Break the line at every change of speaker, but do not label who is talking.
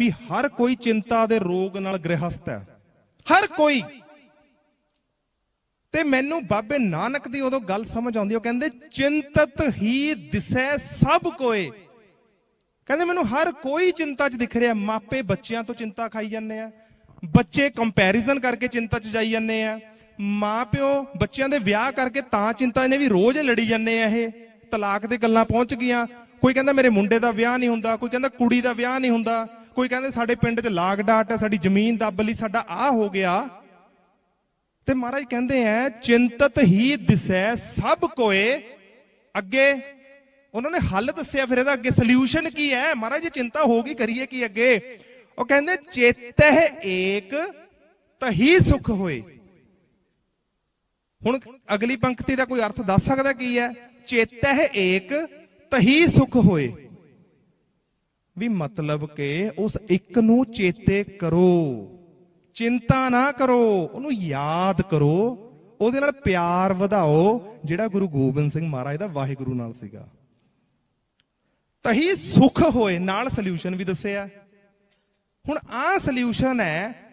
ਵੀ ਹਰ ਕੋਈ ਚਿੰਤਾ ਦੇ ਰੋਗ ਨਾਲ ਗ੍ਰਹਿਸਤ ਹੈ। ਹਰ ਕੋਈ। ਤੇ ਮੈਨੂੰ ਬਾਬੇ ਨਾਨਕ ਦੀ ਉਦੋਂ ਗੱਲ ਸਮਝ ਆਉਂਦੀ, ਉਹ ਕਹਿੰਦੇ, ਚਿੰਤਤ ਹੀ ਦਿਸੈ ਸਭ ਕੋਏ। ਕਹਿੰਦੇ, ਮੈਨੂੰ ਹਰ ਕੋਈ ਚਿੰਤਾ 'ਚ ਦਿਖ ਰਿਹਾ, ਮਾਪੇ ਬੱਚਿਆਂ ਤੋਂ ਚਿੰਤਾ ਖਾਈ ਜਾਂਦੇ ਆ, ਬੱਚੇ ਕੰਪੈਰੀਜ਼ਨ ਕਰਕੇ ਚਿੰਤਾ 'ਚ ਜਾਈ ਜਾਂਦੇ ਆ, ਮਾਪਿਓ ਬੱਚਿਆਂ ਦੇ ਵਿਆਹ ਕਰਕੇ ਤਾਂ ਚਿੰਤਾ ਇਹਨੇ ਵੀ ਰੋਜ਼ ਲੜੀ ਜਾਂਦੇ ਆ ਇਹ, ਤਲਾਕ ਦੇ ਗੱਲਾਂ ਪਹੁੰਚ ਗਈਆਂ, ਕੋਈ ਕਹਿੰਦਾ ਮੇਰੇ ਮੁੰਡੇ ਦਾ ਵਿਆਹ ਨਹੀਂ ਹੁੰਦਾ, ਕੋਈ ਕਹਿੰਦਾ ਕੁੜੀ ਦਾ ਵਿਆਹ ਨਹੀਂ ਹੁੰਦਾ ਕੋਈ ਕਹਿੰਦਾ ਸਾਡੇ ਪਿੰਡ 'ਚ ਲਾਗ ਡਾਟ ਹੈ, ਸਾਡੀ ਜ਼ਮੀਨ ਦੱਬ ਲਈ, ਸਾਡਾ ਆ ਹੋ ਗਿਆ। ਤੇ ਮਹਾਰਾਜ ਕਹਿੰਦੇ ਆ ਚਿੰਤਤ ਹੀ ਦਿਸੈ ਸਭ ਕੋਏ। ਅੱਗੇ ਉਹਨਾਂ ਨੇ ਹੱਲ ਦੱਸਿਆ, ਫਿਰ ਇਹਦਾ ਅੱਗੇ ਸੋਲੂਸ਼ਨ ਕੀ ਹੈ ਮਹਾਰਾਜ, ਜੇ ਚਿੰਤਾ ਹੋ ਗਈ, ਕਰੀਏ ਕੀ ਅੱਗੇ? ਉਹ ਕਹਿੰਦੇ, ਚੇਤਹਿ ਏਕ ਤਹੀ ਸੁਖ ਹੋਏ। ਹੁਣ ਅਗਲੀ ਪੰਕਤੀ ਦਾ ਕੋਈ ਅਰਥ ਦੱਸ ਸਕਦਾ ਕੀ ਹੈ ਚੇਤਹਿ ਏਕ ਤਹੀ ਸੁਖ ਹੋਏ। ਵੀ ਮਤਲਬ ਕਿ ਉਸ ਇੱਕ ਨੂੰ ਚੇਤੇ ਕਰੋ। ਚਿੰਤਾ ਨਾ ਕਰੋ, ਉਹਨੂੰ ਯਾਦ ਕਰੋ। ਉਹਦੇ ਨਾਲ ਪਿਆਰ ਵਧਾਓ, ਜਿਹੜਾ ਗੁਰੂ ਗੋਬਿੰਦ ਸਿੰਘ ਮਹਾਰਾਜ ਦਾ ਵਾਹਿਗੁਰੂ ਨਾਲ ਸੀਗਾ। ਤਹੀ ਸੁਖ ਹੋਏ, ਨਾਲ ਸੋਲੂਸ਼ਨ ਵੀ ਦੱਸਿਆ। ਹੁਣ ਆਹ ਸੋਲੂਸ਼ਨ ਹੈ